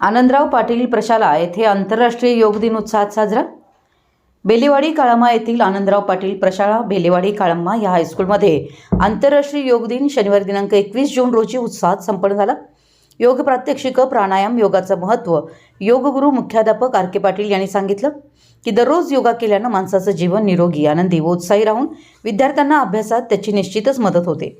आनंदराव पाटील प्रशाला येथे आंतरराष्ट्रीय योग दिन उत्साहात साजरा. बेलेवाडी काळामा येथील आनंदराव पाटील प्रशाळा बेलेवाडी काळामा या हायस्कूलमध्ये आंतरराष्ट्रीय योग दिन शनिवार दिनांक एकवीस जून रोजी उत्साहात संपन्न झाला. योग प्रात्यक्षिक प्राणायाम योगाचं महत्त्व योगगुरू मुख्याध्यापक आर के पाटील यांनी सांगितलं की दररोज योगा केल्यानं माणसाचं जीवन निरोगी आनंदी व उत्साही राहून विद्यार्थ्यांना अभ्यासात त्याची निश्चितच मदत होते.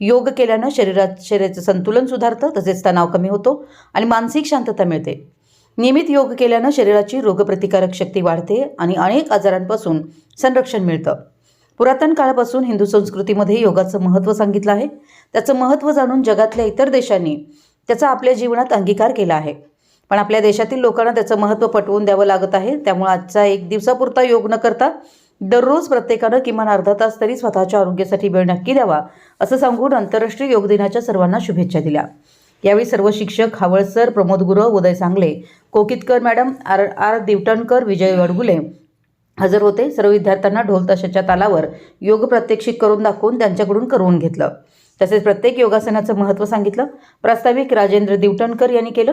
योग केल्यानं शरीरात शरीराचं संतुलन सुधारतं तसेच तणाव कमी होतो आणि मानसिक शांतता मिळते. नियमित योग केल्यानं शरीराची रोगप्रतिकारक शक्ती वाढते आणि अनेक आजारांपासून संरक्षण मिळतं. पुरातन काळापासून हिंदू संस्कृतीमध्ये योगाचं महत्त्व सांगितलं आहे. त्याचं महत्त्व जाणून जगातल्या इतर देशांनी त्याचा आपल्या जीवनात अंगीकार केला आहे. पण आपल्या देशातील लोकांना त्याचं महत्त्व पटवून द्यावं लागत आहे. त्यामुळे आजचा एक दिवसापुरता योग न करता दररोज प्रत्येकानं किमान अर्धा तास तरी स्वतःच्या आरोग्यासाठी वेळ नक्की द्यावा असं सांगून आंतरराष्ट्रीय योग दिनाच्या सर्वांना शुभेच्छा दिल्या. यावेळी सर्व शिक्षक हावळसर Pramod Gurav Uday Sangle Kokitkar madam R R Divatankar Vijay Vadgule हजर होते. सर्व विद्यार्थ्यांना ढोल तशाच्या तालावर योग प्रात्यक्षिक करून दाखवून त्यांच्याकडून करवून घेतलं. तसेच प्रत्येक योगासनाचं महत्त्व सांगितलं. प्रास्ताविक राजेंद्र दिवटणकर यांनी केलं.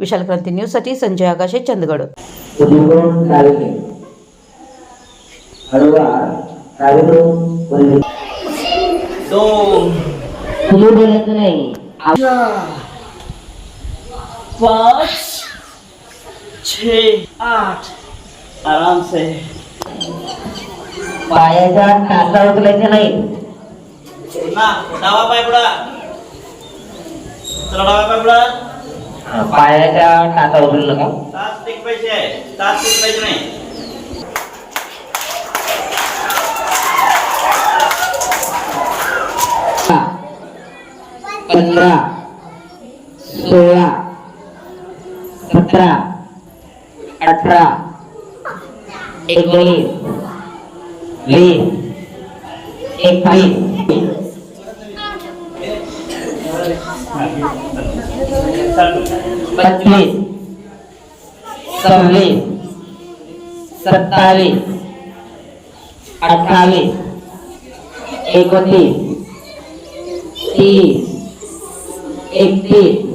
विशाल क्रांती न्यूजसाठी संजय आकाशे चंदगड. हळूवार कार्यक्रम तुम्ही नाही. पाँच. छ. आठ. आराम से पायाचा टाचा उचलायचा नाही. ना डावा पाय बुडा. चला डावा पाय बुडा. पायाचा टाचा उचलू नका. सात टिक पाहिजे टिक पाहिजे नाही. पंधरा सोळा सतरा अठरा एकोणीस वीस एकवीस पंचवीस सव्वीस सत्तावीस अठ्ठावीस एकोणतीस तीस exist